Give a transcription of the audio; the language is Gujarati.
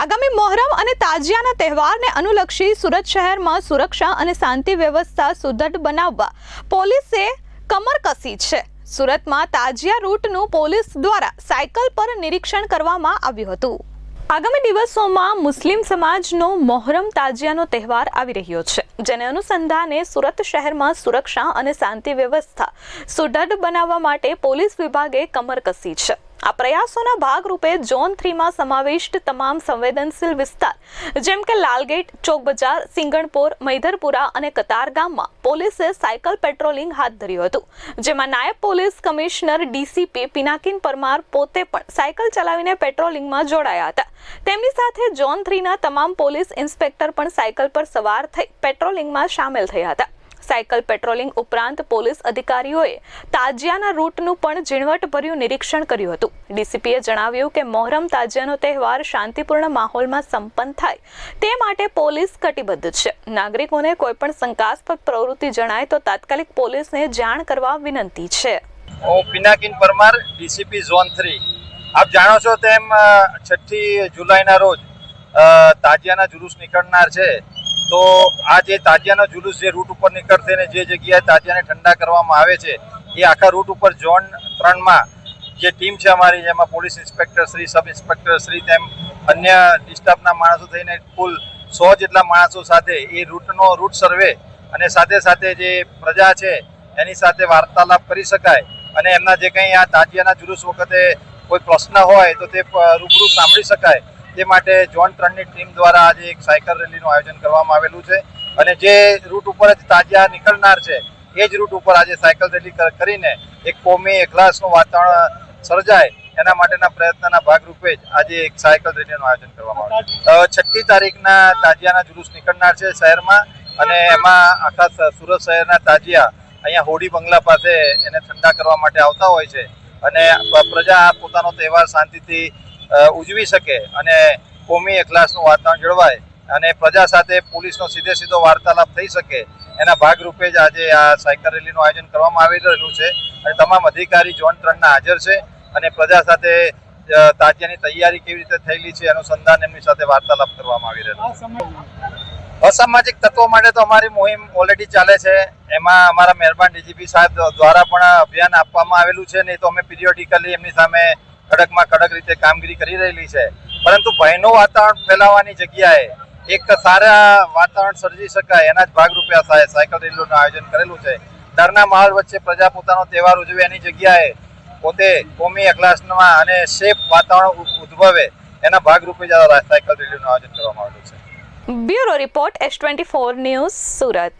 આગામી મોહરમ અને તાજિયાના તહેવારને અનુલક્ષી સુરત શહેરમાં સુરક્ષા અને શાંતિ વ્યવસ્થા સુદૃઢ બનાવવા પોલીસે કમર કસી છે. સુરતમાં તાજિયા રૂટનું પોલીસ દ્વારા સાયકલ પર નિરીક્ષણ કરવામાં આવ્યું હતું. આગામી દિવસોમાં મુસ્લિમ સમાજનો મોહરમ તાજિયાનો તહેવાર આવી રહ્યો છે. જેને અનુસંધાને સુરત શહેરમાં સુરક્ષા અને શાંતિ વ્યવસ્થા સુદૃઢ બનાવવા માટે પોલીસ વિભાગે કમર કસી છે. આ પ્રયાસોના ભાગરૂપે ઝોન થ્રીમાં સમાવિષ્ટ તમામ સંવેદનશીલ વિસ્તાર, જેમ કે લાલગેટ ચોક બજાર સિંગણપોર, મૈધરપુરા અને કતારગામમાં પોલીસે સાયકલ પેટ્રોલિંગ હાથ ધર્યું હતું, જેમાં નાયબ police commissioner DCP Pinakin Parmar પોતે પણ સાયકલ ચલાવીને પેટ્રોલિંગમાં જોડાયા હતા. તેમની સાથે ઝોન થ્રીના તમામ પોલીસ ઇન્સ્પેક્ટર પણ સાયકલ પર સવાર થઈ પેટ્રોલિંગમાં સામેલ થયા હતા. સાયકલ પેટ્રોલિંગ ઉપરાંત પોલીસ અધિકારીઓએ તાજિયાના રૂટનું પણ ઝીણવટભર્યું નિરીક્ષણ કર્યું હતું. ડીસીપીએ જણાવ્યું કે મોહરમ તાજિયાનો તહેવાર શાંતિપૂર્ણ માહોલમાં સંપન્ન થાય તે માટે પોલીસ કટિબદ્ધ છે. નાગરિકોને કોઈપણ શંકાસ્પદ પ્રવૃત્તિ જણાય તો તાત્કાલિક પોલીસને જાણ કરવા વિનંતી છે. હું Pinakin Parmar, DCP zone three. આપ જાણો છો તેમ છઠ્ઠી જુલાઈના રોજ તાજિયાના જુલુસ નીકળનાર છે. તો આ જે તાજિયાનો જુલુસ જે રૂટ ઉપર નીકળશે ને જે જગ્યાએ તાજિયાને ઠંડા કરવામાં આવે છે, એ આખા રૂટ ઉપર ઝોન ત્રણમાં જે ટીમ છે અમારી, જેમાં police inspector Shri, sub inspector Shri તેમ અન્ય ડિસ્ટાફના માણસો થઈને કુલ સો જેટલા માણસો સાથે એ રૂટનો રૂટ સર્વે અને સાથે સાથે જે પ્રજા છે, એની સાથે વાર્તાલાપ કરી શકાય અને એમના જે કંઈ આ તાજિયાના જુલુસ વખતે કોઈ પ્રશ્ન હોય તો તે રૂબરૂ સાંભળી શકાય. તે માટે ઝોન ત્રણની ટીમ દ્વારા આજે એક સાયકલ રેલીનું આયોજન કરવામાં આવેલું છે. અને જે રૂટ ઉપર જ તાજિયા નીકળનાર છે, એ જ રૂટ ઉપર આજે સાયકલ રેલી કરીને એક કોમી એકલાસનું વાતાવરણ સર્જાય, એના માટેના પ્રયત્નના ભાગરૂપે જ આજે એક સાયકલ રેલીનું આયોજન કરવામાં આવ્યું છઠ્ઠી તારીખના તાજિયાના જુલુસ નીકળનાર છે શહેરમાં, અને એમાં આખા સુરત શહેરના તાજિયા અહીંયા હોડી બંગલા પાસે એને ઠંડા કરવા માટે આવતા હોય છે. અને પ્રજા પોતાનો તહેવાર શાંતિથી ઉજવી શકે અને કોમી એકલાસનું વાતાવરણ જળવાય અને પ્રજા સાથે પોલીસનો સીધે સીધો વાર્તાલાપ થઈ શકે, એના ભાગરૂપે જ આજે આ સાયકલ રેલીનું આયોજન કરવામાં આવી રહ્યું છે. અને તમામ અધિકારી જોન ત્રણના હાજર છે અને પ્રજા સાથે તાજિયાની તૈયારી કેવી રીતે થયેલી છે અનુસંધાન એમની સાથે વાર્તાલાપ કરવામાં આવી રહ્યો છે. અસામાજિક તત્વો માટે તો અમારી મુહિમ ઓલરેડી ચાલે છે. એમાં અમારા મહેરબાન ડીજીપી સાહેબ દ્વારા પણ અભિયાન આપવામાં આવેલું છે, નહીં તો અમે પિરિયોડિકલી એમની સામે કડકમાં કડક રીતે કામગીરી કરી રહેલી છે. પરંતુ ભયનું વાતાવરણ ફેલાવવાની જગ્યાએ એક સારા વાતાવરણ સર્જી શકાય એના જ ભાગરૂપે આ સાય- સાયકલ રેલીનું આયોજન કરેલું છે. ડરના માહોલ વચ્ચે પ્રજા પોતાનો તહેવાર ઉજવે એની જગ્યાએ પોતે કોમી અખલાસમાં અને સેફ વાતાવરણ ઉદ્ભવે એના ભાગરૂપે જ સાયકલ રેલીનું આયોજન કરવામાં આવેલું છે. Bureau report S twenty four news Surat.